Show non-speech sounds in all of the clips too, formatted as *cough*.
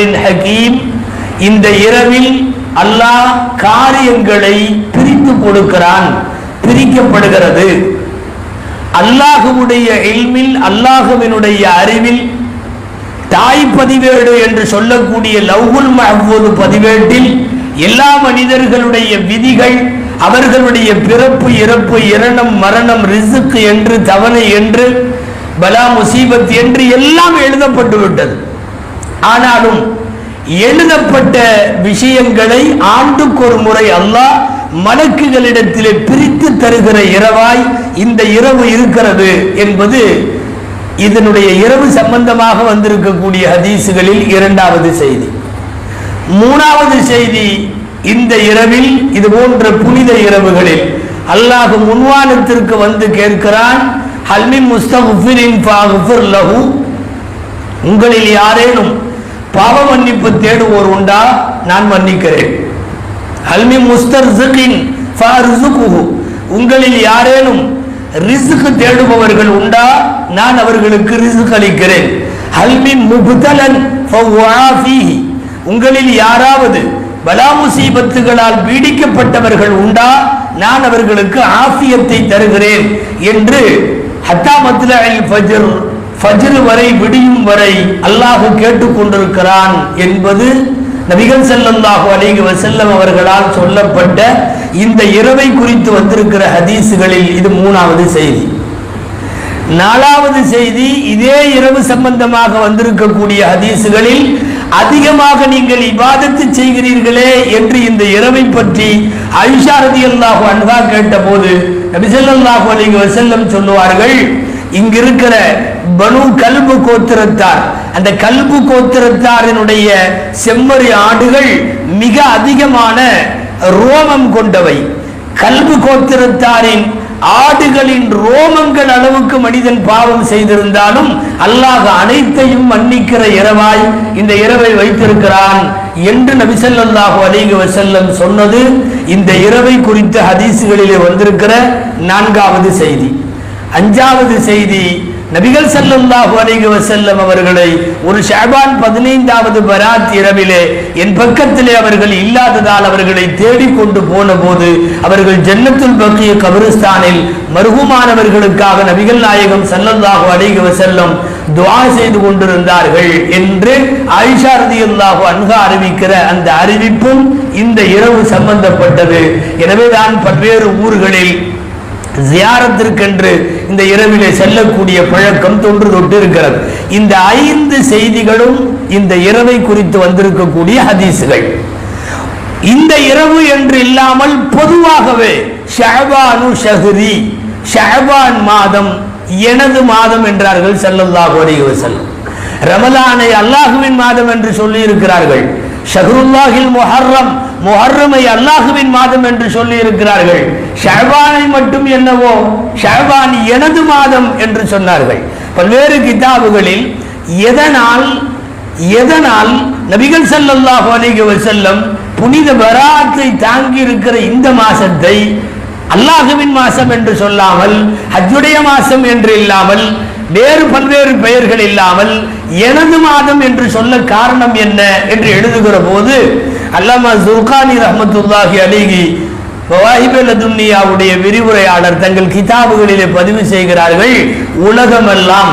ஹக்கீம் இந்த இரவில் அல்லாஹ் காரியங்களை பிரித்து கொடுக்கிறான் பிரிக்கப்படுகிறது. அல்லாஹுவுடைய இல்மில் அல்லாஹுவினுடைய அறிவில் தாய் பதிவேடு என்று சொல்லக்கூடிய லவ்குல் மஹ்பூது பதிவேட்டில் எல்லா மனிதர்களுடைய விதிகள் அவர்களுடைய பிறப்பு இறப்பு இரணம் மரணம் ரிசுக்கு என்று தவணை என்று பலா முசீபத் என்று எல்லாம் எழுதப்பட்டு விட்டது ஆனாலும் எழுதப்பட்ட விஷயங்களை ஆண்டுக்கு ஒரு முறை அல்லாஹ் மலக்குகளிடத்திலே பிரித்து தருகிற இரவாய் இந்த இரவு இருக்கிறது என்பது இதனுடைய இரவு சம்பந்தமாக வந்திருக்கக்கூடிய ஹதீசுகளில் இரண்டாவது செய்தி. மூணாவது செய்தி இந்த இரவில் இது போன்ற புனித இரவுகளில் அல்லாஹ் முன்வானத்திற்கு வந்து கேட்கிறான் ஹல்மி முஸ்தகுஃபிரின் லஹு. உங்களில் யாரேனும் பாவ மன்னிப்பு தேடுவோர் உண்டா? நான் மன்னிக்கிறேன். ஹல்மி முஸ்தர்ஸிகின் உங்களில் யாரேனும் ரிசுக்கு தேடுபவர்கள் உண்டா? நான் அவர்களுக்கு ரிசுக் அளிக்கிறேன். ஹல்மி முபுதலன் உங்களில் யாராவது பலா முசீபத்துகளால் பீடிக்கப்பட்டவர்கள் உண்டா? நான் அவர்களுக்கு ஆஃபியத்தை தருகிறேன் என்று ஹத்தாமத்துல ஃபஜ்ர் ஃபஜ்ரு வரை விடியும் வரை அல்லாஹு கேட்டுக்கொண்டிருக்கிறான் என்பது நபிகள் ஸல்லல்லாஹு அலைஹி வசல்லம் அவர்களால் சொல்லப்பட்ட இந்த இரவை குறித்து வந்திருக்கிற ஹதீஸுகளில் இது மூணாவது செய்தி. நாலாவது செய்தி இதே இரவு சம்பந்தமாக வந்திருக்கக்கூடிய ஹதீஸுகளில் அதிகமாக நீங்கள் இபாதத்து செய்கிறீர்களே என்று இந்த இரவை பற்றி ஆயிஷா ரதியல்லாஹு அன்ஹா கேட்டபோது நபி ஸல்லல்லாஹு அலைஹி வஸல்லம் சொல்லுவார்கள் இங்கிருக்கிற பனு கல்பு கோத்திரத்தார். அந்த கல்பு கோத்திரத்தாரினுடைய செம்மறி ஆடுகள் மிக அதிகமான ரோமம் கொண்டவை. கல்பு கோத்திரத்தாரின் ஆடுகளின் ரோமங்கள் அளவுக்கு மனிதன் பாவம் செய்திருந்தாலும் அல்லாஹ் அனைத்தையும் மன்னிக்கிற இரவாய் இந்த இரவை வைத்திருக்கிறான் என்று நபிசல்லாஹு அலைஹி வசல்லம் சொன்னது. இந்த இரவை குறித்த ஹதீசுகளிலே வந்திருக்கிற நான்காவது செய்தி. அஞ்சாவது செய்தி நபிகள் ஸல்லல்லாஹு அலிக வஸல்லம் அவர்களை ஒரு ஷாபான் பதினைந்தாவது பராத் இரவிலே என் பக்கத்திலே அவர்கள் இல்லாததால் அவர்களை தேடிக்கொண்டு போன போது அவர்கள் ஜன்னத்துல் பக்கிய கபிரிஸ்தானில் மருகுமானவர்களுக்காக நபிகள் நாயகம் ஸல்லல்லாஹு அலிக வஸல்லம் துவா செய்து கொண்டிருந்தார்கள் என்று ஆயிஷா ரதியுல்லாஹு அன்ஹா அறிவிக்கிற அந்த அறிவிப்பும் இந்த இரவு சம்பந்தப்பட்டது. எனவேதான் பல்வேறு ஊர்களில் ஜியாரத்திற்கென்று இந்த இரவிலே செல்லக்கூடிய பழக்கம் தொன்று தொட்டு இருக்கிறது இந்த ஐந்து செய்திகளும் இந்த இரவை குறித்து வந்திருக்கக்கூடிய ஹதீசுகள். இந்த இரவு என்று இல்லாமல் பொதுவாகவே ஷஹபானு ஷஹ்ரி ஷஹபான் மாதம் எனது மாதம் என்றார்கள் ஸல்லல்லாஹு அலைஹி செல்லும் ரமலானை அல்லாஹுவின் மாதம் என்று சொல்லி இருக்கிறார்கள் ஷஹ்ருல்லாஹில் முஹர்ரம் முஹர்ரமை அல்லாஹுவின் மாதம் என்று சொல்லி இருக்கிறார்கள் ஷஹபானை மட்டும் என்னவோ? ஷஹபான் எனது மாதம் என்று சொன்னார்கள். பல்வேறு கிதாபுகளில் எதனால் எதனால் நபிகள் ஸல்லல்லாஹு அலைஹி செல்லம் புனித வராத்தை தாங்கி இருக்கிற இந்த மாசத்தை அல்லாஹுவின் மாசம் என்று சொல்லாமல் ஹஜ்ஜுடைய மாசம் என்று இல்லாமல் வேறு பல்வேறு பெயர்கள் இல்லாமல் எனது மாதம் என்று சொல்ல காரணம் என்ன என்று எழுதுகிற போது அல்லாமா சுல்கானி ரஹமத்துல்லாஹி அலிகி துன்னியாவுடைய விரிவுரையாளர் தங்கள் கிதாபுகளிலே பதிவு செய்கிறார்கள் உலகமெல்லாம்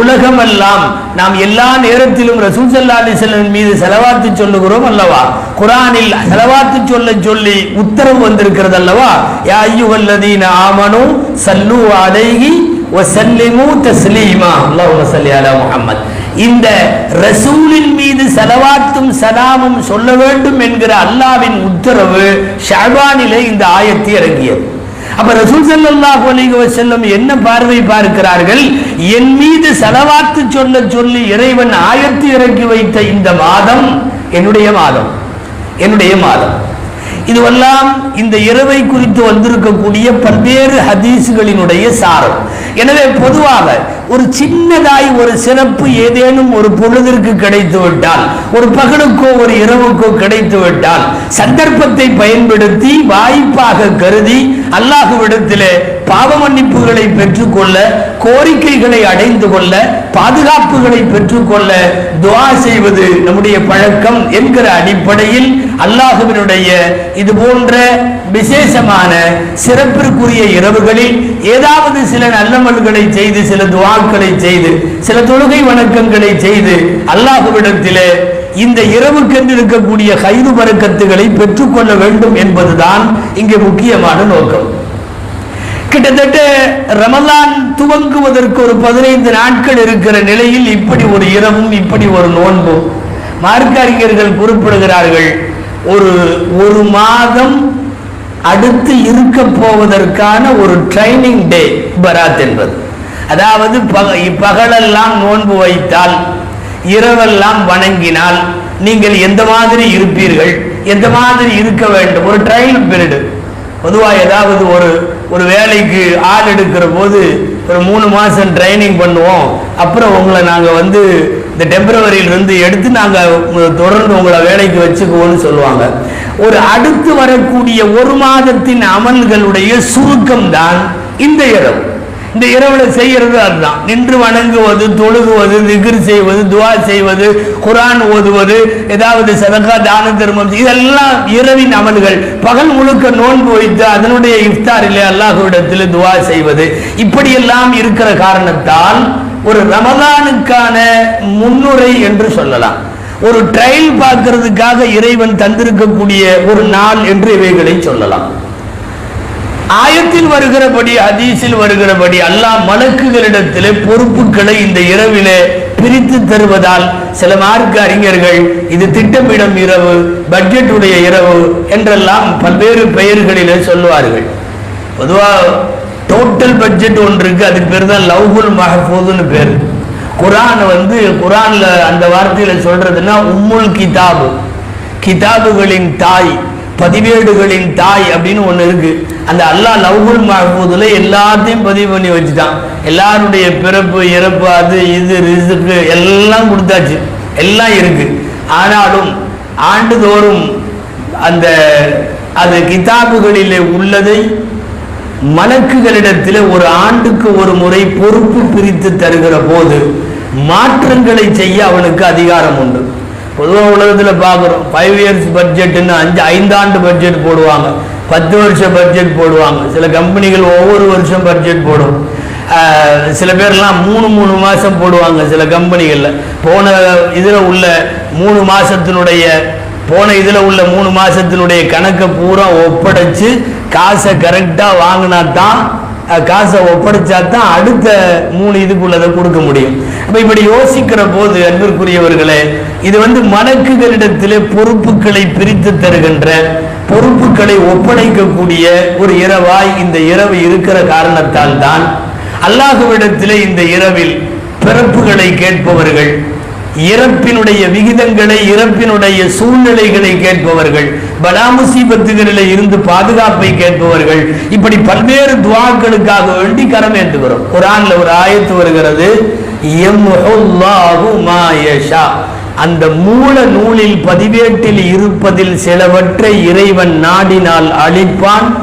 உலகமெல்லாம் நாம் எல்லா நேரத்திலும் ரசூல் சல்லா அலிசல்லின் மீது செலவாத்து சொல்லுகிறோம் அல்லவா? குரானில் செலவாத்து சொல்ல சொல்லி உத்தரவு வந்திருக்கிறது அல்லவா? யா அய்யுஹல்லதீன ஆமனும் சல்லு அடைகி வசல்லிமு தஸ்லீமா. அல்லாஹும்ம சல்லி அலா முஹம்மத். இந்த ரசூலின் மீது செலவாத்தும் சலாமும் சொல்ல வேண்டும் என்கிற அல்லாவின் உத்தரவு ஷாபானிலே இந்த ஆயத்தை இறங்கியது. அப்ப ரசூல் சல்லாஹ் அலிக வஸல்லம் என்ன பார்வை பார்க்கிறார்கள்? என் மீது செலவாத்து சொல்ல சொல்லி இறைவன் ஆயத்து இறக்கி வைத்த இந்த மாதம் என்னுடைய மாதம். என்னுடைய மாதம். இதுவெல்லாம் இந்த இரவை குறித்து வந்திருக்கக்கூடிய பல்வேறு ஹதீஸுகளினுடைய சாரம். எனவே பொதுவாக ஒரு சின்னதாய் ஒரு சிறப்பு ஏதேனும் ஒரு பொழுதிற்கு கிடைத்து விட்டால் ஒரு பகலுக்கோ ஒரு இரவுக்கோ கிடைத்து விட்டால் சந்தர்ப்பத்தை பயன்படுத்தி வாய்ப்பாக கருதி அல்லாஹுவிடத்திலே பாவ மன்னிப்புகளை பெற்றுக்கொள்ள கோரிக்கைகளை அடைந்து கொள்ள பாதுகாப்புகளை பெற்றுக்கொள்ள துவா செய்வது நம்முடைய பழக்கம் என்கிற அடிப்படையில் அல்லாஹுவினுடைய இது போன்ற விசேஷமான சிறப்பிற்குரிய இரவுகளில் ஏதாவது சில நல்லமல்களை செய்து சில துவாக்களை செய்து சில தொழுகை வணக்கங்களை செய்து அல்லாஹுவிடத்திலே இந்த இரவுக்கென்று இருக்கக்கூடிய கைது பறக்கத்துகளை பெற்றுக்கொள்ள வேண்டும் என்பதுதான் இங்கே முக்கியமான நோக்கம். கிட்டத்தட்ட ரமலான் துவங்குவதற்கு ஒரு பதினைந்து நாட்கள் இருக்கிற நிலையில் இப்படி ஒரு இரவும் இப்படி ஒரு நோன்பும் மார்க்க அறிஞர்கள் குறிப்பிடுகிறார்கள். ஒரு ஒரு மாதம் அடுத்து இருக்க போவதற்கான ஒரு ட்ரைனிங் டே பராத் என்பது. அதாவது பக- பகலெல்லாம் நோன்பு வைத்தால் இரவெல்லாம் வணங்கினால் நீங்கள் எந்த மாதிரி இருப்பீர்கள்? எந்த மாதிரி இருக்க வேண்டும்? ஒரு ட்ரையல் பீரியடு பொதுவாக ஏதாவது ஒரு ஒரு வேலைக்கு ஆள் எடுக்கிற போது ஒரு மூணு மாதம் ட்ரைனிங் பண்ணுவோம். அப்புறம் உங்களை நாங்கள் வந்து இந்த டெம்பரவரியிலிருந்து எடுத்து நாங்கள் தொடர்ந்து உங்களை வேலைக்கு வச்சுக்குவோம்னு சொல்லுவாங்க. ஒரு அடுத்து வரக்கூடிய ஒரு மாதத்தின் அமல்களுடைய சுருக்கம் தான் இந்த இடம். இந்த இரவுல செய்யறது அதுதான். நின்று வணங்குவது தொழுகுவது திக்ர் செய்வது துவா செய்வது குரான் ஓதுவது ஏதாவது சதகா தான தர்மம் இதெல்லாம் இரவின் அமல்கள். பகல் முழுக்க நோன்பு வைத்து அதனுடைய இஃப்தாரிலே அல்லாஹுவிடத்தில் துவா செய்வது. இப்படியெல்லாம் இருக்கிற காரணத்தால் ஒரு ரமலானுக்கான முன்னுரை என்று சொல்லலாம். ஒரு ட்ரையல் பார்க்கறதுக்காக இறைவன் தந்திருக்கக்கூடிய ஒரு நாள் என்று இவைகளை சொல்லலாம். ஆயத்தில் வருகிறபடி அதீசில் வருகிறபடி அல்லாஹ் மலக்குகளிடத்திலே பொறுப்புகளை இந்த இரவிலே பிரித்து தருவதால் சில மார்க்க அறிஞர்கள் இது திட்டமிடும் இரவு பட்ஜெட்டுடைய இரவு என்றெல்லாம் பல்வேறு பெயர்களிலே சொல்லுவார்கள். பொதுவாக டோட்டல் பட்ஜெட் ஒன்று இருக்கு அதுக்கு பேர் தான் லவ்குல் மஹஃபூதுன்னு பேர். குரான் வந்து குரான்ல அந்த வார்த்தையில சொல்றதுன்னா உம்முல் கிதாபு. கிதாபுகளின் தாய். பதிவேடுகளின் தாய் அப்படின்னு ஒன்று இருக்கு. அந்த அல்லாஹ் லவ்குல் மஹ்பூதுல எல்லாத்தையும் பதிவு பண்ணி வச்சுட்டான். எல்லாருடைய பிறப்பு இறப்பு அது இது ரிசுக்கு எல்லாம் கொடுத்தாச்சு. எல்லாம் இருக்கு. ஆனாலும் ஆண்டுதோறும் அந்த அது கிதாபுகளிலே உள்ளதை மலக்குகளிடத்தில் ஒரு ஆண்டுக்கு ஒரு முறை பொறுப்பு பிரித்து தருகிற போது மாற்றங்களை செய்ய அவனுக்கு அதிகாரம் உண்டு. பொதுவாக உலகத்தில் பார்க்குறோம் ஃபைவ் இயர்ஸ் பட்ஜெட்டுன்னு அஞ்சு ஐந்தாண்டு பட்ஜெட் போடுவாங்க. பத்து வருஷ பட்ஜெட் போடுவாங்க. சில கம்பெனிகள் ஒவ்வொரு வருஷம் பட்ஜெட் போடும். சில பேர்லாம் மூணு மூணு மாதம் போடுவாங்க சில கம்பெனிகளில் போன இதில் உள்ள மூணு மாதத்தினுடைய போன இதில் உள்ள மூணு மாதத்தினுடைய கணக்கை பூரா ஒப்படைச்சு காசை கரெக்டாக வாங்கினா தான் காசை ஒப்படைச்சா தான் அடுத்த மூணு இதுக்குள்ளதை கொடுக்க முடியும். அப்ப இப்படி யோசிக்கிற போது அன்பிற்குரியவர்களே இது வந்து மணக்குகளிடத்திலே பொறுப்புகளை பிரித்து தருகின்ற பொறுப்புகளை ஒப்படைக்கக்கூடிய ஒரு இரவாய் இந்த இரவு இருக்கிற காரணத்தால் தான் அல்லாஹுவிடத்திலே இந்த இரவில் பிறப்புகளை கேட்பவர்கள் இறப்பினுடைய விகிதங்களை இறப்பினுடைய சூழ்நிலைகளை கேட்பவர்கள் பலா முசீபத்துகளிலே இருந்து பாதுகாப்பை கேட்பவர்கள் இப்படி பல்வேறு துவாக்களுக்காக வேண்டி கரம் ஏற்றுகிறோம் குரான்ல ஒரு ஆயத்து வருகிறது அந்த மூல நூலில் பதிவேட்டில் இருப்பதில் சிலவற்றை இறைவன் நாடினால் அழிப்பான்.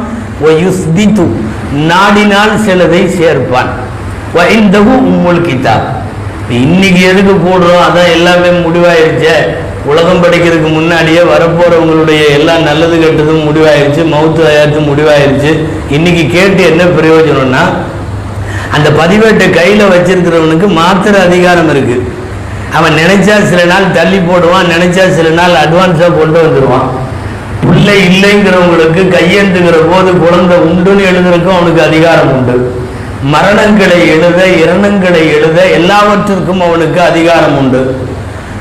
நாடினால் சிலதை சேர்ப்பான். உம்முல் கிதாப். இன்னைக்கு எதுக்கு போடுறோம் அதான் எல்லாமே முடிவாயிருச்சு. உலகம் படிக்கிறதுக்கு முன்னாடியே வரப்போறவங்களுடைய எல்லா நல்லது கெட்டதும் முடிவாயிருச்சு மவுத்து ஆயாத்து முடிவாயிருச்சு. இன்னைக்கு கேட்டு என்ன பிரயோஜனம்னா அந்த பதிவேட்டை கையில வச்சிருக்கிறவனுக்கு மாத்திர அதிகாரம் இருக்கு. அவன் நினைச்சா சில நாள் தள்ளி போடுவான் நினைச்சா சில நாள் அட்வான்ஸா கொண்டு வந்துடுவான் பிள்ளை இல்லைங்கிறவங்களுக்கு கையெழுத்துகிற போது குழந்தை உண்டுன்னு எழுதுறதுக்கும் அவனுக்கு அதிகாரம் உண்டு. மரணங்களை எழுத இரணங்களை எழுத எல்லாவற்றிற்கும் அவனுக்கு அதிகாரம் உண்டு.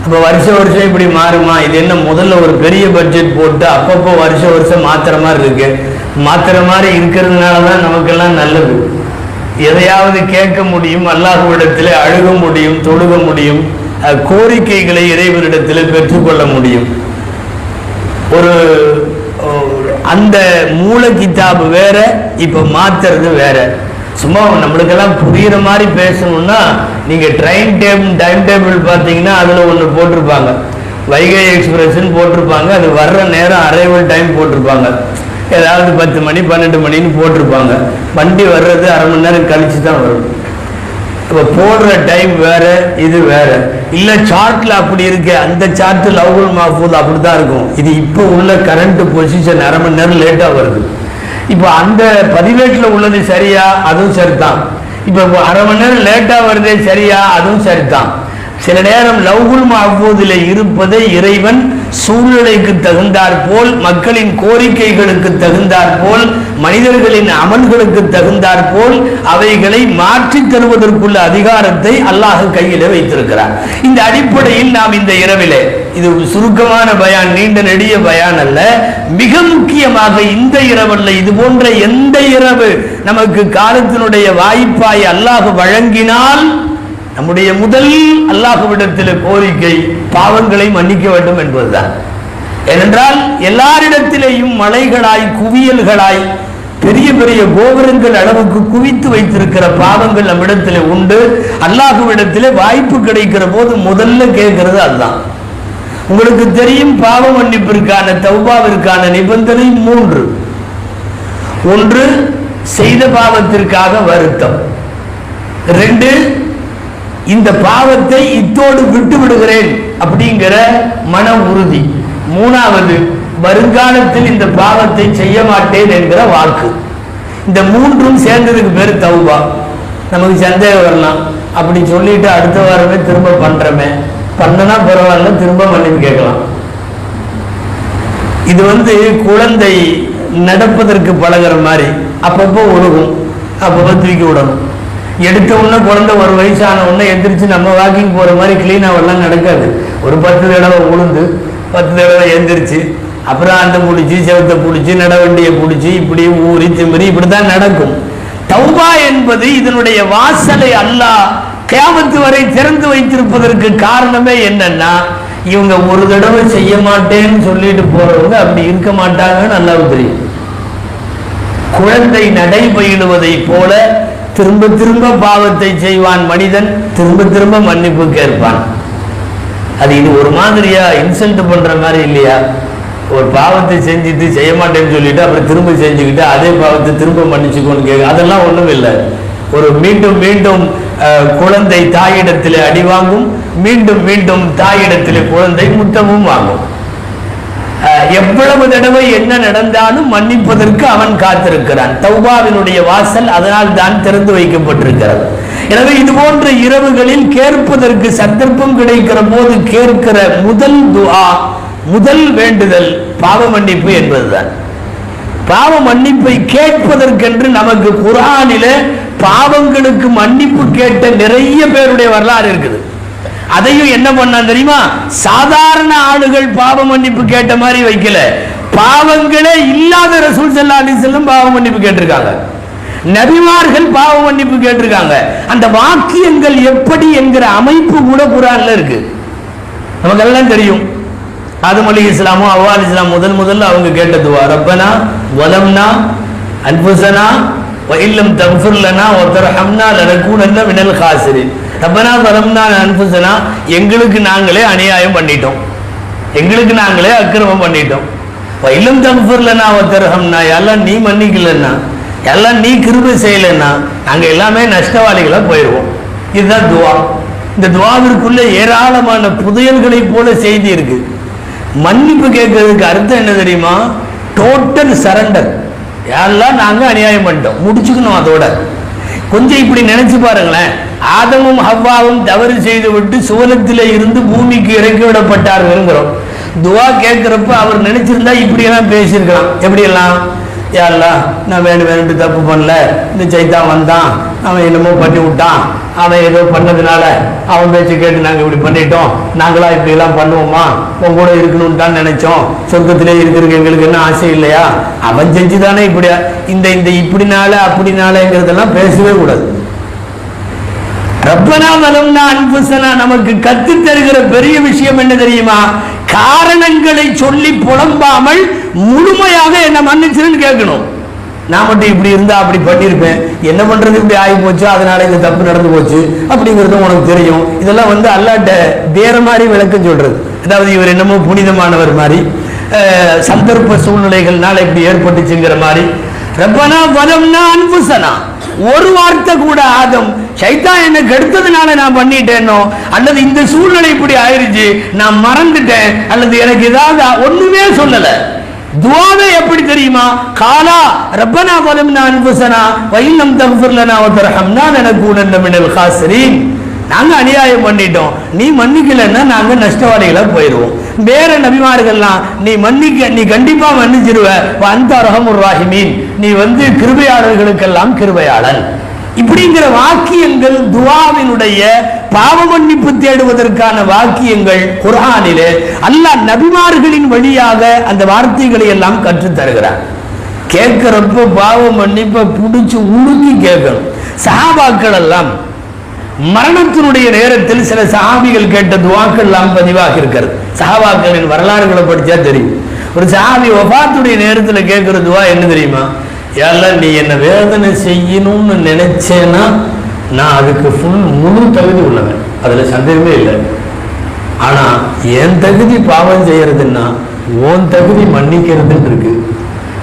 அப்போ வருஷ வருஷம் இப்படி மாறுமா? இது என்ன முதல்ல ஒரு பெரிய பட்ஜெட் போட்டு அப்பப்போ வருஷ வருஷம் மாத்திர மாதிரி இருக்கு. மாத்துற மாதிரி இருக்கிறதுனால தான் நமக்கெல்லாம் நல்லது. எதையாவது கேட்க முடியும் அல்லாஹ்விடத்தில் அழுக முடியும் தொழுக முடியும் அஹ், கோரிக்கைகளை இறைவனிடத்தில் பெற்றுக்கொள்ள முடியும். ஒரு அந்த மூல கித்தாபு வேற இப்ப மாத்துறது வேற. சும்மா நம்மளுக்கெல்லாம் புரியுற மாதிரி பேசணும்னா நீங்க ட்ரெயின் டேபிள் டைம் டேபிள் பார்த்தீங்கன்னா அதுல ஒன்று போட்டிருப்பாங்க. வைகை எக்ஸ்பிரஸ்ன்னு போட்டிருப்பாங்க. அது வர்ற நேரம் அரைவல் டைம் போட்டிருப்பாங்க. ஏதாவது பத்து மணி பன்னெண்டு மணின்னு போட்டிருப்பாங்க. வண்டி வர்றது அரை மணி நேரம் கழிச்சு தான் வரும். இப்போ போடுற டைம் வேற இது வேற. இல்லை சார்ட்ல அப்படி இருக்கு. அந்த சார்ட் லவ்குல் மாஃபூல் அப்படி தான் இருக்கும். இது இப்போ உள்ள கரண்ட் பொசிஷன் அரை மணி நேரம் லேட்டாக வருது. இப்போ அந்த பதிவேட்டில் உள்ளது சரியா? அதுவும் சரிதான். இப்போ அரை மணி நேரம் லேட்டா வருதே சரியா? அதுவும் சரிதான். சில நேரம் லவ்குல் மஹபூதில் இருப்பதை இறைவன் சூழ்நிலைக்கு தகுந்தாற் போல் மக்களின் கோரிக்கைகளுக்கு தகுந்தாற் போல் மனிதர்களின் அமல்களுக்கு தகுந்தாற் போல் அவைகளை மாற்றித் தருவதற்குள்ள அதிகாரத்தை அல்லாஹ் கையில வைத்திருக்கிறார். இந்த அடிப்படையில் நாம் இந்த இரவிலே இது சுருக்கமான பயான் நீண்ட நெடிய பயான் அல்ல மிக முக்கியமாக இந்த இரவல்ல இது போன்ற எந்த இரவு நமக்கு காலத்தினுடைய வாய்ப்பாய் அல்லாஹ் வழங்கினால் நம்முடைய முதல் அல்லாஹுவிடத்தில் கோரிக்கை பாவங்களை மன்னிக்க வேண்டும் என்பதுதான். ஏனென்றால் எல்லாரிடத்திலேயும் மலைகளாய் குவியல்களாய் பெரிய பெரிய கோபுரங்கள் அளவுக்கு குவித்து வைத்திருக்கிற பாவங்கள் நம்மிடத்தில் உண்டு. அல்லாஹுவிடத்தில் வாய்ப்பு கிடைக்கிற போது முதல்ல கேட்கிறது அதுதான். உங்களுக்கு தெரியும் பாவ மன்னிப்பிற்கான தௌபாவிற்கான நிபந்தனை மூன்று. ஒன்று செய்த பாவத்திற்காக வருத்தம். ரெண்டு இந்த பாவத்தை இத்தோடு விட்டு விடுகிறேன் அப்படிங்கிற மன உறுதி. மூணாவது வருங்காலத்தில் இந்த பாவத்தை செய்ய மாட்டேன் என்கிற வாக்கு. இந்த மூன்றும் சேர்ந்ததுக்கு பேர் தௌபா. நமக்கு சந்தேகம் வரலாம். அப்படி சொல்லிட்டு அடுத்த வாரமே திரும்ப பண்றமே. பண்ணனா பரவாயில்ல திரும்ப மன்னிப்பு கேட்கலாம். இது வந்து குழந்தை நடப்பதற்கு பழகுற மாதிரி. அப்பப்போ ஒழுகும். அப்பப்போ தூக்கி விடணும். எடுத்த உடனே குழந்தை ஒரு வயசான உடனே எந்திரிச்சு நம்ம வாக்கிங் போற மாதிரி கிளீனாவெல்லாம் நடக்காது. ஒரு பத்து தடவை உளுந்து பத்து தடவை எந்திரிச்சு அப்புறம் அந்த பிடிச்சி செவத்தை பிடிச்சி நடவண்டியை பிடிச்சி இப்படி ஊறி திமிரி இப்படி தான் நடக்கும். தௌபா என்பது இதனுடைய வாசலை அல்லாஹ் கேமத்து வரை திறந்து வைத்திருப்பதற்கு காரணமே என்னன்னா இவங்க ஒரு தடவை செய்ய மாட்டேன்னு சொல்லிட்டு போறவங்க அப்படி இருக்க மாட்டாங்கன்னு நல்லா தெரியும். குழந்தை நடை பயிலுவதை போல திரும்ப திரும்ப பாவத்தை செய்வான் மனிதன் திரும்ப திரும்ப மன்னிப்பு கேட்பான். அது இது ஒரு மாதிரியா இன்சல்ட் பண்ற மாதிரி இல்லையா? ஒரு பாவத்தை செஞ்சுட்டு செய்ய மாட்டேன்னு சொல்லிட்டு அப்புறம் திரும்ப செஞ்சுக்கிட்டு அதே பாவத்தை திரும்ப மன்னிச்சுக்கோன்னு கேட்க அதெல்லாம் ஒண்ணும் இல்லை. ஒரு மீண்டும் மீண்டும் குழந்தை தாயிடத்திலே அடி வாங்கும் மீண்டும் மீண்டும் தாயிடத்திலே குழந்தை முத்தமும் வாங்கும். எவ்வளவு தடவை என்ன நடந்தாலும் மன்னிப்பதற்கு அவன் காத்திருக்கிறான். தௌபாவினுடைய வாசல் அதனால் தான் திறந்து வைக்கப்பட்டிருக்கிறது. எனவே இது போன்ற இரவுகளில் கேட்பதற்கு சந்தர்ப்பம் கிடைக்கிற போது கேட்கிற முதல் துஆ முதல் வேண்டுதல் பாவ மன்னிப்பு என்பதுதான். பாவ மன்னிப்பை கேட்பதற்கென்று நமக்கு குரானில பாவங்களுக்கு மன்னிப்பு கேட்ட நிறைய பேருடைய வரலாறு இருக்குது. அதையும் என்ன பண்ணான் தெரியுமா? சாதாரண ஆளுகள் பாவ மன்னிப்பு கேட்ட மாதிரி வைக்கல. பாவங்களே இல்லாத ரசூல் ஸல்லல்லாஹு அலைஹி பாவ மன்னிப்பு கேட்டிருக்காங்க. நபிமார்கள் பாவ மன்னிப்பு கேட்டிருக்காங்க. அந்த வாக்கியங்கள் எப்படி என்கிற அமைப்பு கூட குரான்ல இருக்கு. நமக்கெல்லாம் தெரியும். ஆதம் அலி இஸ்லாமும் அவ்வா இஸ்லாம் முதல் முதல்ல அவங்க கேட்டது துவா ரப்பனா வலம்னா அன்புசனா வஇல்லம் தக்ஃபிர் லனா வ தர்ஹம்னா மினல் காசிரின் ரப்பனா வலம்னா அன்புசனா எங்களுக்கு நாங்களே அநியாயம் பண்ணிட்டோம். எங்களுக்கு நாங்களே அக்கிரமம் பண்ணிட்டோம். பயிலும் தக்ஃபிர் ஒத்தரகம்னா எல்லாம் நீ மன்னிக்கலன்னா எல்லாம் நீ கிருபை செய்யலைன்னா நாங்கள் எல்லாமே நஷ்டவாளிகளாக போயிடுவோம் இதுதான் துவா. இந்த துவாவிற்குள்ளே ஏராளமான புதையல்களை போல செய்தி இருக்கு. மன்னிப்பு கேட்கறதுக்கு அர்த்தம் என்ன தெரியுமா? டோட்டல் சரண்டர் எல்லாம் நாங்கள் அநியாயம் பண்ணிட்டோம். முடிச்சுக்கணும் அதோட. கொஞ்சம் இப்படி நினைச்சு பாருங்களேன். ஆதமும் ஹவ்வாவும் தவறு செய்து விட்டு சுவனத்திலே இருந்து பூமிக்கு இறக்கி விடப்பட்டார்கள்ங்கிறோம். துவா கேட்குறப்ப அவர் நினைச்சிருந்தா இப்படியெல்லாம் பேசியிருக்கலாம். எப்படியெல்லாம்? யாரெல்லாம் நான் வேணும் வேணும்ட்டு தப்பு பண்ணல. இந்த சைத்தான் வந்தான். அவன் என்னமோ பண்ணி விட்டான். அவன் ஏதோ பண்ணதுனால அவன் பேச்சு கேட்டு நாங்கள் இப்படி பண்ணிட்டோம். நாங்களாம் இப்படி எல்லாம் பண்ணுவோமா? உன் கூட இருக்கணும்னு தான் நினைச்சோம். சொர்க்கத்திலே இருக்கிறதுக்கு எங்களுக்கு என்ன ஆசை இல்லையா? அவன் செஞ்சுதானே இப்படியா? இந்த இந்த இப்படினால அப்படினாலங்கிறதெல்லாம் பேசவே கூடாது. ரப்பனா வலம்னா அன்புசனா நமக்கு கத்து தருகிற பெரிய விஷயம் என்ன தெரியுமா? காரணங்களை சொல்லி புலம்பாமல் முழுமையாக என்ன மன்னிச்சிருன்னு கேட்கணும். நான் மட்டும் இப்படி இருந்தா அப்படி பண்ணியிருப்பேன். என்ன பண்றது இப்படி ஆகி போச்சு? அதனால இந்த தப்பு நடந்து போச்சு. அப்படிங்கிறது உனக்கு தெரியும். இதெல்லாம் வந்து அல்லாட்ட வேற மாதிரி விளக்கம் சொல்றது. அதாவது இவர் என்னமோ புனிதமானவர் மாதிரி சந்தர்ப்ப சூழ்நிலைகள்னால இப்படி ஏற்பட்டுச்சுங்கிற மாதிரி. ரப்பனா வலம்னா அன்புசனா. ஒரு வார்த்தை கூட ஆதம் சைத்தான் என்ன கெடுத்ததுனால நான் பண்ணிட்டேனோ? அல்லது இந்த சூழ்நிலை இப்படி ஆயிருச்சு நான் மறந்துட்டேன் அல்லது எனக்கு ஏதாவது ஒண்ணுமே சொல்லல. துவாவே எப்படி தெரியுமா? காலா ரப்பனா வலம்னா அன்புசனா வைலம் தகுஃபிர்லனா வதர்ஹம்னா லனகூனன்ன மினல் காசரின். நாங்க அநியாயம் பண்ணிட்டோம். நீ மன்னிக்கலைன்னா நாங்க நஷ்டவாளிகளா போயிடுவோம் வேற நபிமார்கள்லாம் நீ மன்னிக்க நீ கண்டிப்பா மன்னிச்சிருவ. அந்த ரஹமுர் ராஹிமீன். நீ வந்து கிருபையாளர்களுக்கெல்லாம் கிருபையாளன். இப்படிங்கிற வாக்கியங்கள் துவாவினுடைய பாவ மன்னிப்பு தேடுவதற்கான வாக்கியங்கள் குர்ஹானிலே அல்லாஹ் நபிமார்களின் வழியாக அந்த வார்த்தைகளை எல்லாம் கற்றுத் தருகிறார் கேட்கிறப்ப பாவ மன்னிப்பை பிடிச்சு உழுக்கி கேட்கணும். சஹாபாக்கள் எல்லாம் மரணத்தினுடைய நேரத்தில் சில சஹாபிகள் கேட்ட துவாக்கள் எல்லாம் பதிவாக இருக்கிறது. சஹாபாக்களின் வரலாறுகளை படித்தா தெரியும். ஒரு சஹாபி ஒபாத்துடைய நேரத்தில் கேட்குற துவா என்ன தெரியுமா? எல்லாம் நீ என்னை வேதனை செய்யணும்னு நினைச்சேன்னா நான் அதுக்கு ஃபுல் முழு தகுதி உள்ளவன். அதில் சந்தேகமே இல்லை. ஆனால் என் தகுதி பாவம் செய்யறதுன்னா உன் தகுதி மன்னிக்கிறதுன்னு இருக்கு.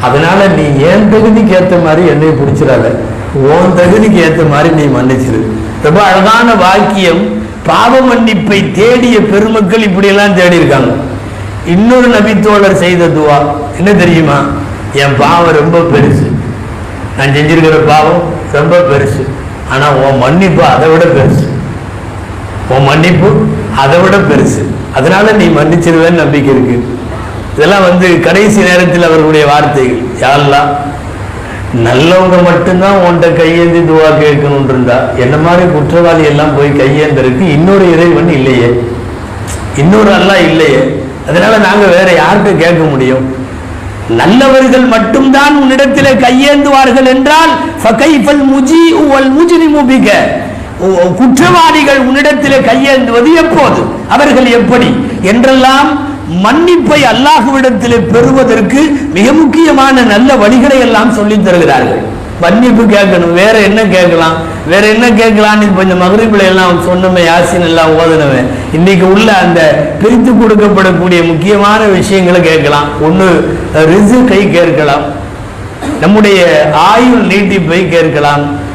அதனால நீ என் தகுதிக்கு ஏற்ற மாதிரி என்னை பிடிச்சிடாத. உன் தகுதிக்கு ஏற்ற மாதிரி நீ மன்னிச்சிரு. ரொம்ப அழகான வாக்கியம் பாவ மன்னிப்பை தேடிய பெருமக்கள் இப்படியெல்லாம் தேடி இருக்காங்க இன்னொரு நபித்தோழர் செய்த துவா என்ன தெரியுமா? என் பாவம் ரொம்ப பெருசு. நான் செஞ்சிருக்கிற பாவம் ரொம்ப பெருசு. ஆனா உன் மன்னிப்பு அதை விட பெருசு. உன் மன்னிப்பு அதை விட பெருசு. அதனால நீ மன்னிச்சிருவேன்னு நம்பிக்கை இருக்கு. இதெல்லாம் வந்து கடைசி நேரத்தில் அவர்களுடைய வார்த்தைகள். யாரெல்லாம் நல்லவங்க மட்டும்தான் உன்ட கையேந்தி துவா கேட்கணும் இருந்தா என்ன மாதிரி குற்றவாளி எல்லாம் போய் கையேந்திருக்கு இன்னொரு இறைவன் இல்லையே? இன்னொரு அல்லா இல்லையே? அதனால நாங்க வேற யார்கிட்ட கேட்க முடியும்? நல்லவர்கள் மட்டும்தான் உன்னிடத்திலே கையேந்துவார்கள் என்றால் ஃபகைஃபல் முஜீஉ குற்றவாளிகள் உன்னிடத்திலே கையேந்துவது எப்போது? அவர்கள் எப்படி? என்றெல்லாம் மன்னிப்பை அல்லாஹுவிடத்திலே பெறுவதற்கு மிக முக்கியமான நல்ல வழிகளை எல்லாம் சொல்லித் தருகிறார்கள். மன்னிப்பு கேட்கணும். வேற என்ன கேட்கலாம்? வேற என்ன கேட்கலாம்னு கொஞ்சம் மகரிபில் எல்லாம் சொன்னமே யாசின் எல்லாம் ஓதனவன் இன்னைக்கு உள்ள அந்த பிரித்து கொடுக்கப்படக்கூடிய முக்கியமான விஷயங்களை கேட்கலாம். ஒன்று ரிசுக்கை கேட்கலாம். நம்முடைய ஆயுள் நீட்டிப்பை கேட்கலாம்.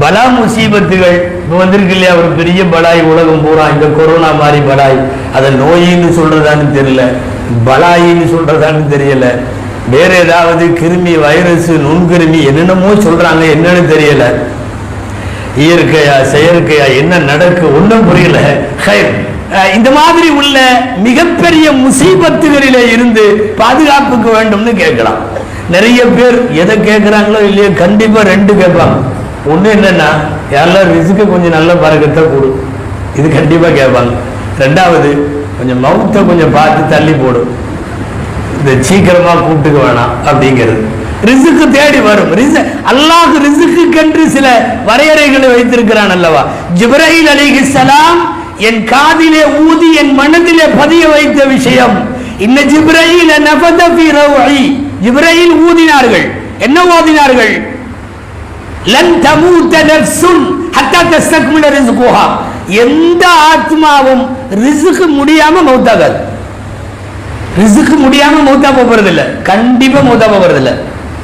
பலா முசீபத்துகள். இப்போ வந்திருக்கு இல்லையா? ஒரு பெரிய பலாய் உலகம் பூரா. இந்த கொரோனா மாதிரி பலாய். அதை நோயின்னு சொல்றதான்னு தெரியல. பலாயின்னு சொல்றதான்னு தெரியல. வேற ஏதாவது கிருமி வைரஸ் நுண்கிருமி என்னென்னமோ சொல்றாங்க. என்னன்னு தெரியல. இயற்கையா செயற்கையா என்ன நடக்கு ஒன்றும் புரியல. இந்த மாதிரி உள்ள மிகப்பெரிய முசீபத்துகளிலே இருந்து பாதுகாப்புக்கு வேண்டும்னு கேட்கலாம். நிறைய பேர் எதை கேட்கிறாங்களோ இல்லையோ கண்டிப்பா ரெண்டு கேட்பாங்க. ஒன்று என்னன்னா யாரெல்லாம் ரிசுக்கு கொஞ்சம் நல்ல பறக்கத்தை கொடு. இது கண்டிப்பாக கேட்பாங்க. ரெண்டாவது கொஞ்சம் மவுத்தை கொஞ்சம் பார்த்து தள்ளி போடும் இந்த சீக்கிரமாக கூப்பிட்டுக்க வேணாம் அப்படிங்கிறது. ரிசுக்கு தேடி வரும். ரிசு அல்லாஹ் ரிசுக்குக்கென்று சில வரையறைகளை வைத்திருக்கிறான் அல்லவா? ஜிப்ரஹீல் சலாம் என் காதிலே ஊதி என் மனதிலே பதிய வைத்த விஷயம். இன்ன ஜிப்ரஹில் நஃபத ஃபீ ரௌஹி. ஊதினார்கள். என்ன ஓதினார்கள் லன் தமூத நஃப்சுன் ஹத்தா தஸ்தக்மில ரிஸ்குஹா எந்த ஆத்மாவும் ரிஸ்க் முடியாம மௌத்தாகாது. ரிசுக்கு முடியாம மௌத்தா போறது இல்ல கண்டிப்பா மௌத்தா போறது இல்ல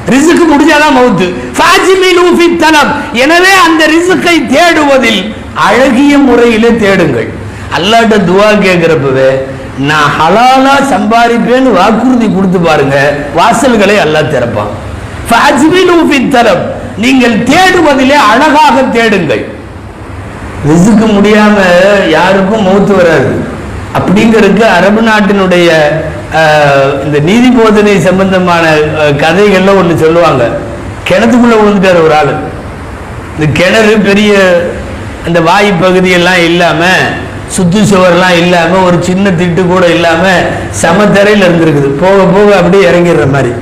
ரிசுக்கு முடிஞ்சாதான் மௌத்து. ஃபாஜிமிலு ஃபி தலப். எனவே அந்த ரிசுக்கை தேடுவதில் அழகிய முறையிலே தேடுங்கள். அல்லாட்ட துவா கேட்கிறப்பவே நான் ஹலாலா சம்பாதிப்பேன்னு வாக்குறுதி கொடுத்து பாருங்க. வாசல்களை அல்லாஹ் திறப்பான். ஃபாஜிமிலு ஃபி தலப். நீங்கள் தேடுவதிலே அழகாக தேடுங்கள். ரிசுக்கு முடியாம யாருக்கும் மூத்து வராது. அப்படிங்கிறதுக்கு அரபு நாட்டினுடைய இந்த நீதி போதனை சம்பந்தமான கதைகள்ல ஒன்று சொல்லுவாங்க. கிணத்துக்குள்ள விழுந்துட்டார் ஒரு ஆள். இந்த கிணறு பெரிய அந்த வாய் பகுதியெல்லாம் இல்லாம சுத்து சுவர்லாம் இல்லாம ஒரு சின்ன திட்டு கூட இல்லாம சமத்தரையில் இருந்திருக்குது. போக போக அப்படியே இறங்கிடுற மாதிரி.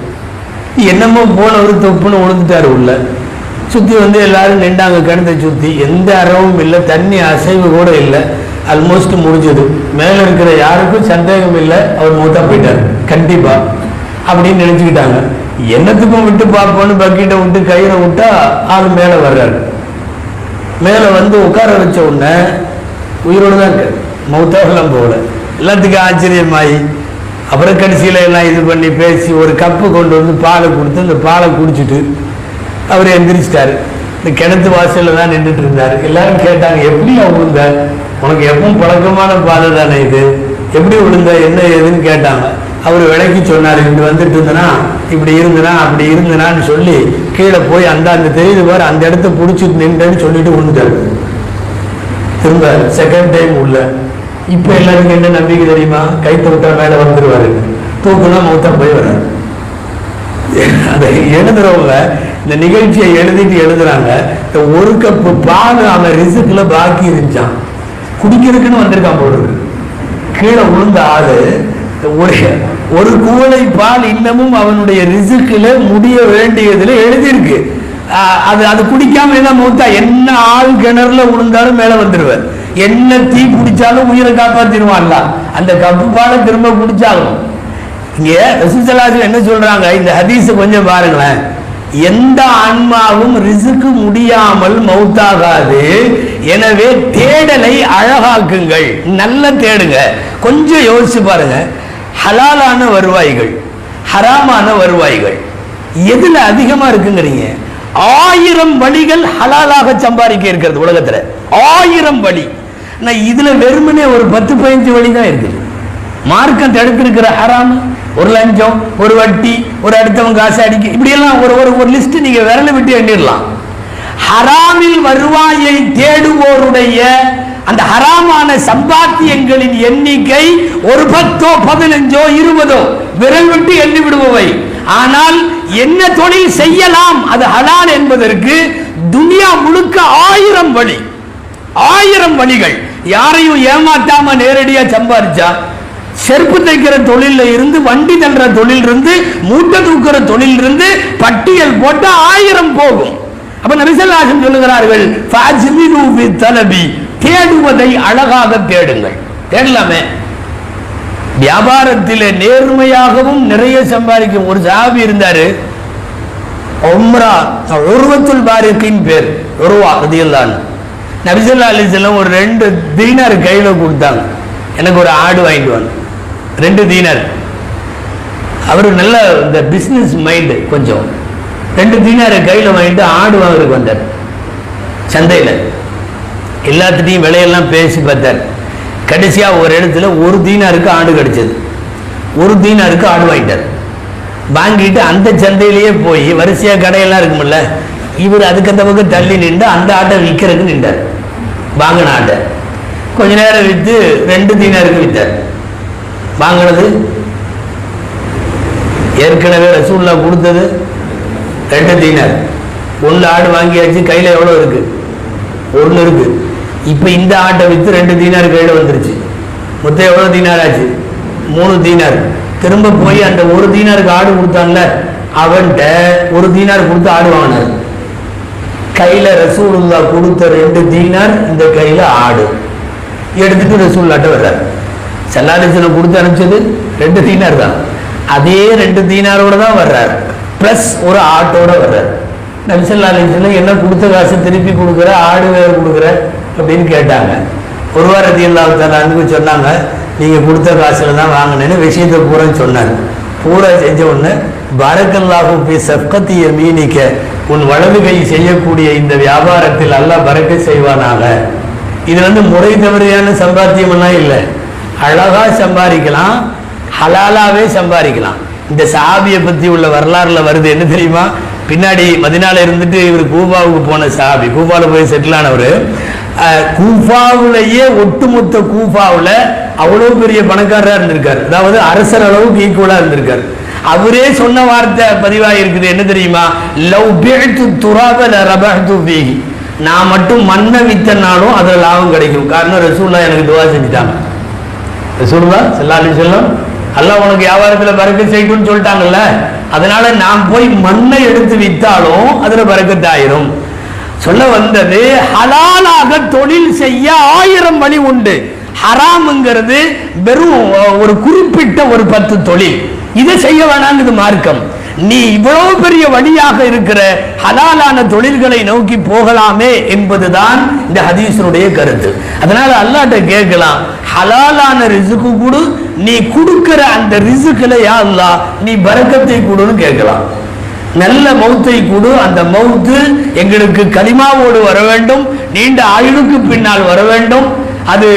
என்னமோ போனவர் தொப்புன்னு விழுந்துட்டாரு உள்ள. சுத்தி வந்து எல்லாரும் நின்றாங்க கிணத்தை சுத்தி. எந்த அறவும் இல்லை தண்ணி அசைவு கூட இல்லை. ஆல்மோஸ்ட் முடிஞ்சது. மேல இருக்கிற யாருக்கும் சந்தேகம் இல்லை. அவர் மூத்தா போயிட்டார். கண்டிப்பா. அப்படின்னு நினைச்சுக்கிட்டாங்க. என்னத்துக்கும் விட்டு பார்ப்போன்னு பக்கெட்டை விட்டு கயிறை விட்டா ஆள் மேல வர்றாரு. மேல வந்து உட்கார வச்ச உடனே உயிரோடு தான் இருக்காரு. மௌத்தாவெல்லாம் போகல. எல்லாத்துக்கும் ஆச்சரியமாயி அப்புறம் கடைசியில் எல்லாம் இது பண்ணி பேசி ஒரு கப்பு கொண்டு வந்து பாலை கொடுத்து அந்த பாலை குடிச்சிட்டு அவர் எந்திரிச்சிட்டாரு. இந்த கிணத்து வாசலில் தான் நின்றுட்டு இருந்தார் எல்லாரும் கேட்டாங்க எப்படி விழுந்த? உனக்கு எப்பவும் பழக்கமான பாதை தானே இது? எப்படி விழுந்த? என்ன ஏதுன்னு கேட்டாங்க. அவர் விளக்கி சொன்னார் இப்படி வந்துட்டு இருந்தனா? இப்படி இருந்தனா? அப்படி இருந்தனான்னு சொல்லி கீழே போய் அந்த அந்த தெரியுது பாரு அந்த இடத்த பிடிச்சி நின்றுன்னு சொல்லிட்டு விழுந்தார் திரும்ப செகண்ட் டைம் உள்ள. இப்போ எல்லாருக்கும் என்ன நம்பிக்கை தெரியுமா? கை விட்டா மேலே வந்துடுவாரு தூக்குனா மௌத்தம் போய் வர்றாரு *laughs* அதை எழுதுறவங்க இந்த நிகழ்ச்சியை எழுதிட்டு எழுதுறாங்க. இந்த ஒரு கப்பு பால் அவன் ரிசுக்கில் பாக்கி இருந்துச்சான் குடிக்கிறதுக்குன்னு வந்திருக்கான் போடு கீழே விழுந்த ஆளு ஒரு ஒரு கூளை பால் இன்னமும் அவனுடைய ரிசுக்குல முடிய வேண்டியதுல எழுதியிருக்கு. அது அது குடிக்காம என்ன மூத்தா என்ன ஆள் கிணறுல விழுந்தாலும் மேலே வந்துடுவார் என்ன தீ குடிச்சாலும் உயிரை காப்பாத்திடுவான்ல. அந்த கப்பு பாலை திரும்ப குடிச்சாலும் இங்கே ரசூசலாசல் என்ன சொல்றாங்க? இந்த ஹதீஸை கொஞ்சம் பாருங்களேன். எந்த ஆன்மாவும் ரிசுக்கு முடியாமல் மௌத்தாகாது எனவே தேடலை அழகாக்குங்கள். நல்ல தேடுங்க. கொஞ்சம் யோசிச்சு பாருங்க. ஹலாலான வருவாய்கள் ஹராமான வருவாய்கள். எதுல அதிகமா இருக்குங்கிறீங்க? ஆயிரம் வழிகள் ஹலாலாக சம்பாதிக்க இருக்கிறது உலகத்துல. ஆயிரம் வழி. நான் இதுல வெறுமனே ஒரு பத்து பதினஞ்சு வழி தான் இருக்குது. மார்க்கம் தடுத்திருக்கிற ஹராம் ஒரு லஞ்சம் ஒரு வட்டி ஒரு அடுத்தவங்க காசு அடிக்க இப்படியெல்லாம் ஒரு ஒரு ஒரு லிஸ்ட் நீங்க விரல விட்டு எண்ணிடலாம். ஹராமில் வருவாயை தேடுவோருடைய அந்த ஹராமான சம்பாத்தியங்களின் எண்ணிக்கை ஒரு பத்தோ பதினஞ்சோ இருபதோ விரல் விட்டு எண்ணி விடுபவை. ஆனால் என்ன தொழில் செய்யலாம்? அது ஹலால் என்பதற்கு துனியா முழுக்க ஆயிரம் வழி. ஆயிரம் வழிகள். யாரையும் ஏமாத்தாம நேரடியா சம்பாதிச்சா செருப்பு தைக்கிற தொழில இருந்து வண்டி தள்ளுற தொழில் இருந்து மூட்டை தூக்குற தொழில் இருந்து பட்டியல் போட்டா ஆயிரம் போகும். அப்ப நபிசல்லாசன் சொல்லுகிறார்கள் தலபி." தேடுவதை அழகாக தேடுங்கள். தேடலாமே? வியாபாரத்தில் நேர்மையாகவும் நிறைய சம்பாதிக்கும் ஒரு சாபி இருந்தாரு. உம்ரா உருவத்துல் பாரிக்கின் பேர் உருவா ரதியல்லான் நபிசல்லா அலிசல்லாம் ஒரு ரெண்டு தீனார் கையில் கொடுத்தாங்க. எனக்கு ஒரு ஆடு வாங்கிட்டு வாங்க ரெண்டு தீனர். அவர் நல்ல இந்த பிஸ்னஸ் மைண்டு கொஞ்சம். ரெண்டு தீனாரை கையில் வாங்கிட்டு ஆடு வாங்குறதுக்கு வந்தார். சந்தையில். எல்லாத்துட்டையும் விலையெல்லாம் பேசி பார்த்தார். கடைசியாக ஒரு இடத்துல ஒரு தீனாருக்கு ஆடு கிடைச்சது. ஒரு தீனாருக்கு ஆடு வாங்கிட்டார். வாங்கிட்டு அந்த சந்தையிலேயே போய் வரிசையாக கடையெல்லாம் இருக்குமில்ல இவர் அதுக்கு அந்த பக்கம் தள்ளி நின்று அந்த ஆட்டை விற்கிறதுக்கு நின்றார். வாங்கின ஆட்டை. கொஞ்ச நேரம் விற்று ரெண்டு தீனாருக்கு விற்றார் வாங்கினது. ஏற்கனவே ரசூல்லா கொடுத்தது ரெண்டு தீனர். ஒன்று ஆடு வாங்கியாச்சு கையில் எவ்வளோ இருக்கு? ஒன்று இருக்கு. இப்போ இந்த ஆட்டை விற்று ரெண்டு தீனார் கையில் வந்துருச்சு. மொத்தம் எவ்வளோ தீனார் ஆச்சு? மூணு தீனார். திரும்ப போய் அந்த ஒரு தீனாருக்கு ஆடு கொடுத்தான்ல அவன்கிட்ட ஒரு தீனார் கொடுத்து ஆடு வாங்கினார். கையில் ரசூலுல்லா கொடுத்த ரெண்டு தீனார் இந்த கையில் ஆடு. எடுத்துட்டு ரசூல்லாட்ட வர்றார். செல்லாலிசனம் கொடுத்து அனுப்பிச்சது ரெண்டு தீனார் தான். அதே ரெண்டு தீனாரோட தான் வர்றார். ப்ளஸ் ஒரு ஆட்டோட வர்றார். நபிசல்லா அலிஸ்லாம் என்ன கொடுத்த காசு திருப்பி கொடுக்குற ஆடு வேறு கொடுக்குற அப்படின்னு கேட்டாங்க. ஒரு வாரத்தி இல்லாத சொன்னாங்க நீங்கள் கொடுத்த காசுல தான் வாங்கினேன்னு விஷயத்தை பூரான்னு சொன்னார். பூரா செஞ்ச உடனே பரக்கல்லாஹு பி சப்கத்திய மீனிக்க உன் வலது கை செய்யக்கூடிய இந்த வியாபாரத்தில் நல்லா பறக்க செய்வானாக. இது வந்து முறை தவறியான சம்பாத்தியம் எல்லாம் இல்லை. அழகா சம்பாதிக்கலாம் ஹலாலாவே சம்பாதிக்கலாம். இந்த சாபியை பற்றி உள்ள வரலாறுல வருது என்ன தெரியுமா? பின்னாடி மதினால இருந்துட்டு இவர் கூபாவுக்கு போன சாபி கூபாவில் போய் செட்டில் ஆனவர். கூஃபாவுலேயே ஒட்டுமொத்த கூஃபாவில் அவ்வளோ பெரிய பணக்காரராக இருந்திருக்கார். அதாவது அரசர் அளவுக்கு ஈக்குவலாக இருந்திருக்கார். அவரே சொன்ன வார்த்தை பதிவாக இருக்குது என்ன தெரியுமா? லவ் பேழ்த்து துராப லரபஹ்து வீகி நான் மட்டும் மண்ணை வித்தனாலும் அதில் லாபம் கிடைக்கும். காரணம் ரசூல்லா எனக்கு துவா செஞ்சுட்டாங்க. சொல்லுவா செல்லா அலைஹி வஸல்லம் அல்லாஹ் உனக்கு வியாபாரத்தில் பறக்க செய்யும்னு சொல்லிட்டாங்கல்ல? அதனால நான் போய் மண்ணை எடுத்து வித்தாலும் அதில் பறக்கத்தாயிரும். சொல்ல வந்தது ஹலாலாக தொழில் செய்ய ஆயிரம் வழி உண்டு. ஹராம்ங்கிறது வெறும் ஒரு குறிப்பிட்ட ஒரு பத்து தொழில். இதை செய்ய வேணாங்குது மார்க்கம். நீ இவ்வளவு பெரிய வழியாக இருக்கிற ஹலாலான தொழில்களை நோக்கி போகலாமே என்பதுதான் இந்த ஹதீசனுடைய கருத்து. அதனால அல்லாட்ட கேட்கலாம் ஹலாலான ரிசுக்கு கொடு நீ கொடுக்கிற அந்த ரிசுக்கில் யா அல்லாஹ் நீ பரக்கத்தை கொடுன்னு கேட்கலாம். நல்ல மௌத்தை கொடு அந்த மௌத்து எங்களுக்கு களிமாவோடு வர வேண்டும் நீண்ட ஆயுளுக்கு பின்னால் வர வேண்டும் அது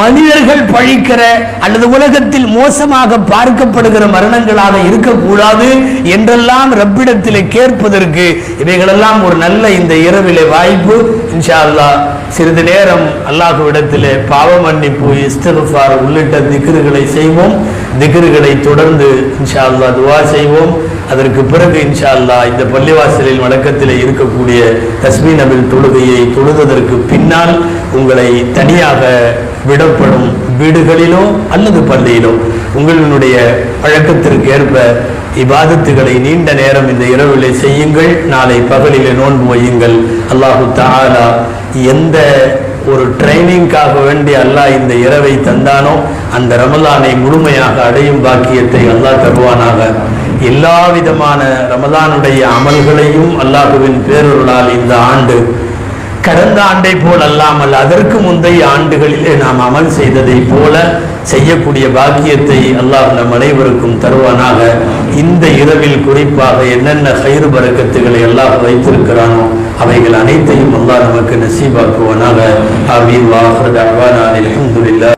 மனிதர்கள் பழிக்கிற அல்லது உலகத்தில் மோசமாக பார்க்கப்படுகிற மரணங்களாக இருக்கக்கூடாது என்றெல்லாம் ரப்பிடத்திலே கேட்பதற்கு இவைகளெல்லாம் ஒரு நல்ல இந்த இரவிலே வாய்ப்பு. இன்ஷா அல்லாஹ் சிறிது நேரம் அல்லாஹ்விடத்திலே பாவ மன்னிப்பு இஸ்திஃபார் உள்ளிட்ட திக்ருகளை செய்வோம். திக்ருகளை தொடர்ந்து இன்ஷா அல்லாஹ் துவா செய்வோம். அதற்கு பிறகு இன்ஷா அல்லாஹ் இந்த பள்ளிவாசலில் வழக்கத்தில் இருக்கக்கூடிய தஸ்மி நபில் தொழுகையை தொழுததற்கு பின்னால் உங்களை தனியாக விடப்படும் வீடுகளிலோ அல்லது பள்ளியிலோ உங்களினுடைய பழக்கத்திற்கு ஏற்ப இபாதத்துகளை நீண்ட நேரம் இந்த இரவிலே செய்யுங்கள். நாளை பகலிலே நோன்பு வையுங்கள். அல்லாஹு தாலா எந்த ஒரு ட்ரைனிங்காக வேண்டி அல்லாஹ் இந்த இரவை தந்தானோ அந்த ரமலானை முழுமையாக அடையும் பாக்கியத்தை அல்லாஹ் தருவானாக. எல்லா விதமான ரமதானுடைய அமல்களையும் அல்லாஹுவின் பேரொருளால் இந்த ஆண்டு கடந்த ஆண்டை போல் அல்லாமல் அதற்கு முந்தைய ஆண்டுகளிலே நாம் அமல் செய்ததை போல செய்யக்கூடிய பாக்கியத்தை அல்லாஹ் நம் அனைவருக்கும் தருவானாக. இந்த இரவில் குறிப்பாக என்னென்ன கயிறு பறக்கத்துகளை அல்லாஹ் வைத்திருக்கிறானோ அவைகள் அனைத்தையும் அல்லாஹ் நமக்கு நசீபாக்குவானாக. ஆமீன். வாஹர்